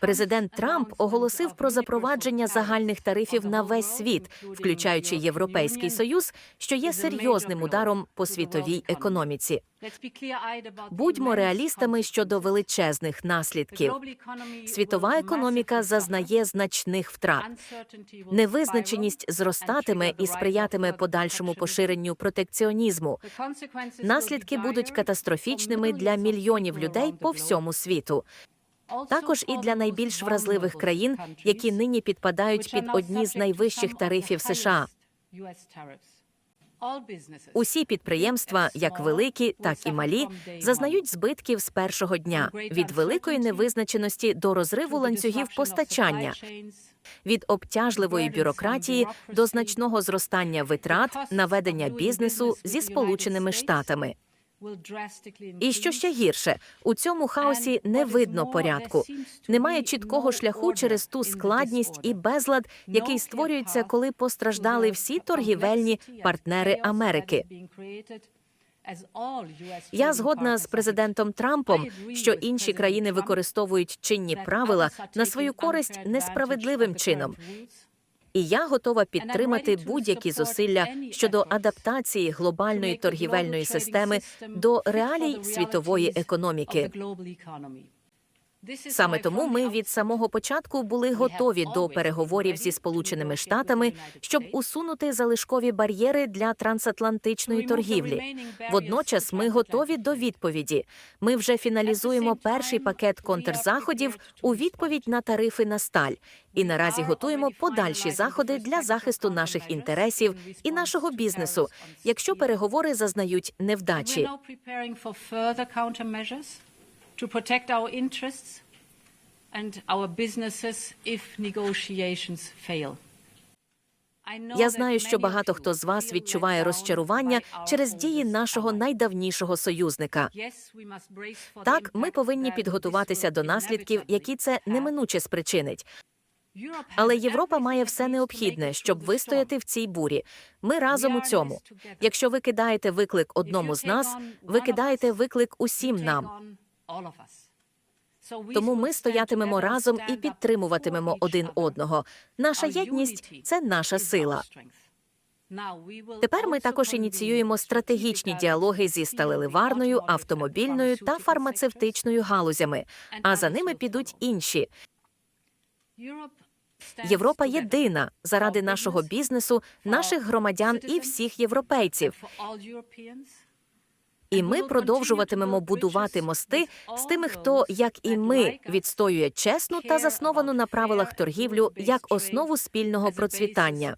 Президент Трамп оголосив про запровадження загальних тарифів на весь світ, включаючи Європейський Союз, що є серйозним ударом по світовій економіці. Будьмо реалістами щодо величезних наслідків. Світова економіка зазнає значних втрат. Невизначеність зростатиме і сприятиме подальшому поширенню протекціонізму. Наслідки будуть катастрофічними для мільйонів людей по всьому світу. Також і для найбільш вразливих країн, які нині підпадають під одні з найвищих тарифів США. Усі підприємства, як великі, так і малі, зазнають збитків з першого дня від великої невизначеності до розриву ланцюгів постачання, від обтяжливої бюрократії до значного зростання витрат на ведення бізнесу зі сполученими штатами. І що ще гірше, у цьому хаосі не видно порядку. Немає чіткого шляху через ту складність і безлад, який створюється, коли постраждали всі торгівельні партнери Америки. Я згодна з президентом Трампом, що інші країни використовують чинні правила на свою користь несправедливим чином. І я готова підтримати будь-які зусилля щодо адаптації глобальної торгівельної системи до реалій світової економіки. Саме тому ми від самого початку були готові до переговорів зі сполученими штатами, щоб усунути залишкові бар'єри для трансатлантичної торгівлі. Водночас ми готові до відповіді. Ми вже фіналізуємо перший пакет контрзаходів у відповідь на тарифи на сталь. І наразі готуємо подальші заходи для захисту наших інтересів і нашого бізнесу, якщо переговори зазнають невдачі. To protect our interests and our businesses if negotiations fail. Я знаю, що багато хто з вас відчуває розчарування через дії нашого найдавнішого союзника. Так, ми повинні підготуватися до наслідків, які це неминуче спричинить. Але Європа має все необхідне, щоб вистояти в цій бурі. Ми разом у цьому. Якщо ви кидаєте виклик одному з нас, ви кидаєте виклик усім нам. Тому ми стоятимемо разом і підтримуватимемо один одного. Наша єдність це наша сила. Тепер ми також ініціюємо стратегічні діалоги зі сталеливарною, автомобільною та фармацевтичною галузями. А за ними підуть інші. Європа єдина заради нашого бізнесу, наших громадян і всіх європейців. І ми продовжуватимемо будувати мости з тими, хто, як і ми, відстоює чесну та засновану на правилах торгівлю як основу спільного процвітання.